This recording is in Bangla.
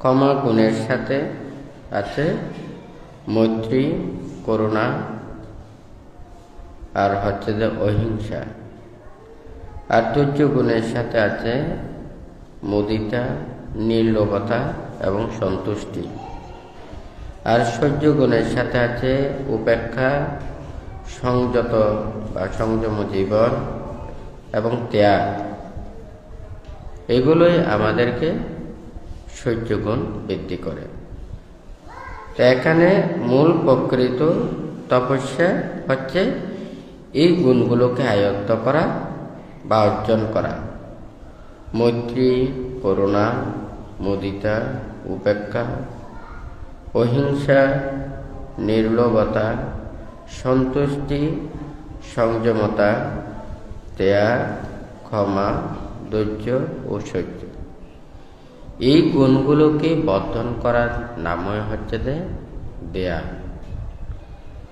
ক্ষমা গুণের সাথে আছে মৈত্রী, করুণা, আর হচ্ছে যে অহিংসা। আর ধৈর্য গুণের সাথে আছে মুদিতা, নির্লোভতা এবং সন্তুষ্টি। আর সহ্য গুণের সাথে আছে উপেক্ষা, সংযত বা সংযম জীবন এবং ত্যাগ। এগুলোই আমাদেরকে সহ্য গুণ বৃদ্ধি করে। তো এখানে মূল প্রকৃত তপস্যা হচ্ছে এই গুণগুলোকে আয়ত্ত করা বা অর্জন করা। মৈত্রী, করুণা, মুদিতা, উপেক্ষা, অহিংসা, নির্লোভতা, সন্তুষ্টি, সংযমতা ত্যাগ ক্ষমা, ধৈর্য ও সহ্য এই গুণগুলোকে বর্ধন করার নামই হচ্ছে দেয়া।